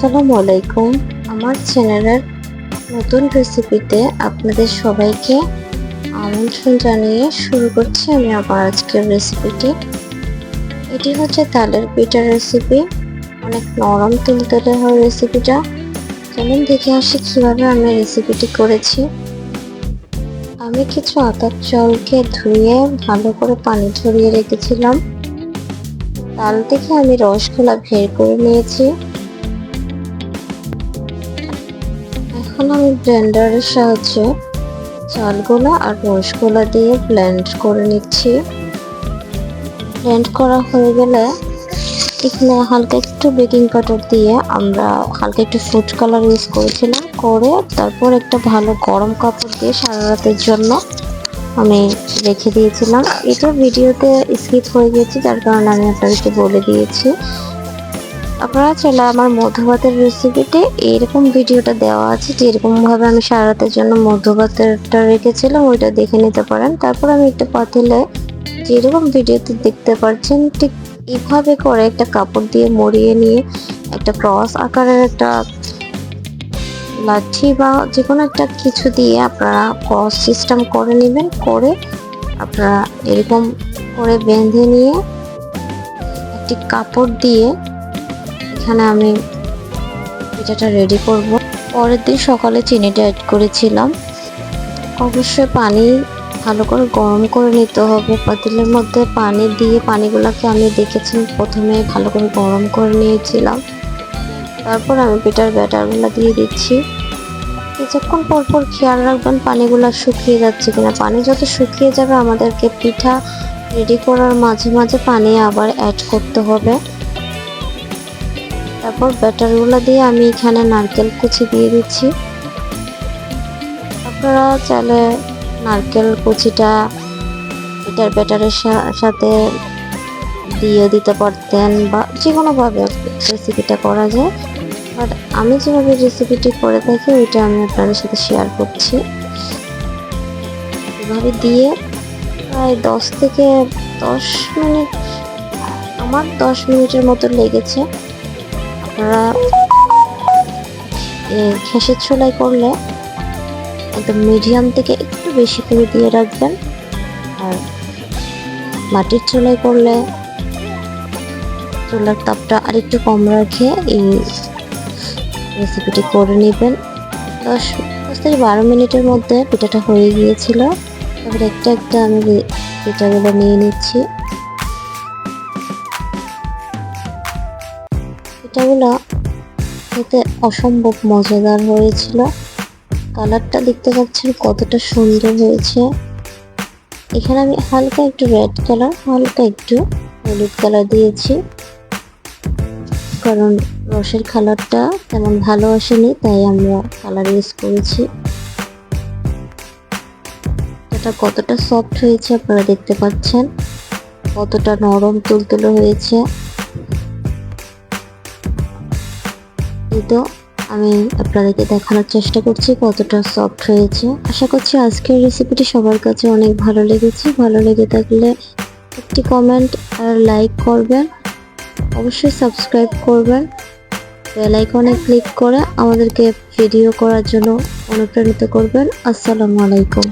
আসসালামু আলাইকুম। আমার চ্যানেলের নতুন রেসিপিতে আপনাদের সবাইকে আমন্ত্রণ জানিয়ে শুরু করছি আমি আবার আজকের রেসিপিটি। এটি হচ্ছে তালের পিঠার রেসিপি। অনেক নরম তুলতুলে হয় রেসিপিটা। চলুন দেখে আসি কীভাবে আমি রেসিপিটি করেছি। আমি কিছু আতার চালকে ধুয়ে ভালো করে পানি ঝরিয়ে রেখেছিলাম। তাল থেকে আমি রসগোল্লা বের করে নিয়েছি। এখন আমি ব্লেন্ডারের সাহায্যে চালগুলো আর রসগোল্লা দিয়ে ব্লেন্ড করে নিচ্ছি। ব্লেন্ড করা হয়ে গেলে এখানে হালকা একটু বেকিং পাউডার দিয়ে আমরা হালকা একটু ফুড কালার ইউজ করেছিলাম, করে তারপর একটা ভালো গরম কাপড় দিয়ে সারা রাতের জন্য আমি রেখে দিয়েছিলাম। এটা ভিডিওতে স্কিপ হয়ে গেছে, যার কারণে আমি আপনাদেরকে বলে দিয়েছি। আপনারা চাইলে আমার মধুভাতের রেসিপিতে এইরকম ভিডিওটা দেওয়া আছে যেরকম ভাবে আমি সারা রাতের জন্য মধুভাতেরটা রেখেছিলাম, ওইটা দেখে নিতে পারেন। তারপর আমি একটা পাতিলে যেরকম ভিডিওতে দেখতে পাচ্ছেন, ঠিক এইভাবে করে একটা কাপড় দিয়ে মরিয়ে নিয়ে একটা ক্রস আকারের একটা লাঠি বা যে কোনো একটা কিছু দিয়ে আপনারা ক্রস সিস্টেম করে নেবেন, করে আপনারা এরকম করে বেঁধে নিয়ে একটি কাপড় দিয়ে এখানে আমি পিঠাটা রেডি করব। পরের দিন সকালে চিনিটা অ্যাড করেছিলাম। অবশ্যই পানি ভালো করে গরম করে নিতে হবে। পাতিলের মধ্যে পানি দিয়ে পানিগুলোকে আমি দেখেছি প্রথমে ভালো করে গরম করে নিয়েছিলাম। তারপর আমি পিঠার ব্যাটারগুলো দিয়ে দিচ্ছি। কিছুক্ষণ পর পর খেয়াল রাখবেন পানিগুলো শুকিয়ে যাচ্ছে কিনা। পানি যত শুকিয়ে যাবে আমাদেরকে পিঠা রেডি করার মাঝে মাঝে পানি আবার অ্যাড করতে হবে। তারপর ব্যাটারগুলো দিয়ে আমি এখানে নারকেল কুচি দিয়ে দিচ্ছি। আপনারা চাইলে নারকেল কুচিটা এটার ব্যাটারের সাথে দিয়ে দিতে পারতেন বা যে কোনোভাবে রেসিপিটা করা যায়। বাট আমি যেভাবে রেসিপিটি করে থাকি, ওইটা আমি আপনাদের সাথে শেয়ার করছি। এভাবে দিয়ে প্রায় দশ থেকে দশ মিনিট, আমার দশ মিনিটের মতো লেগেছে। আপনারা ঘেঁষের ছোলাই করলে একদম মিডিয়াম থেকে একটু বেশি করে দিয়ে রাখবেন। আর মাটির চুলাই করলে চুলার তাপটা আরেকটু কম রাখে, এই রেসিপিটি করে নেবেন। দশ দশ থেকে বারো মিনিটের মধ্যে পিঠাটা হয়ে গিয়েছিল। তারপরে একটা একটা আমি পিঠাগুলো নিয়ে নিচ্ছি। পিঠাগুলো খেতে অসম্ভব মজাদার হয়েছিল। কালারটা দেখতে পাচ্ছেন কতটা সুন্দর হয়েছে। এখানে আমি হালকা একটু রেড কালার হালকা একটু হলুদ কালার দিয়েছি। কারণ রসের কালারটা তেমন ভালো আসেনি, তাই আমরা কালার ইউজ করেছি। এটা কতটা সফট হয়েছে আপনারা দেখতে পাচ্ছেন। কতটা নরম তুলতুলো হয়েছে। তো আমি আপনাদেরকে দেখানোর চেষ্টা করছি কতটা সফট হয়েছে। আশা করছি আজকের রেসিপিটি সবার কাছে অনেক ভালো লেগেছে। ভালো লেগে থাকলে একটি কমেন্ট আর লাইক করবেন। অবশ্যই সাবস্ক্রাইব করবেন। বেল আইকনে ক্লিক করে আমাদেরকে ভিডিও করার জন্য অনুপ্রাণিত করবেন। আসসালামু আলাইকুম।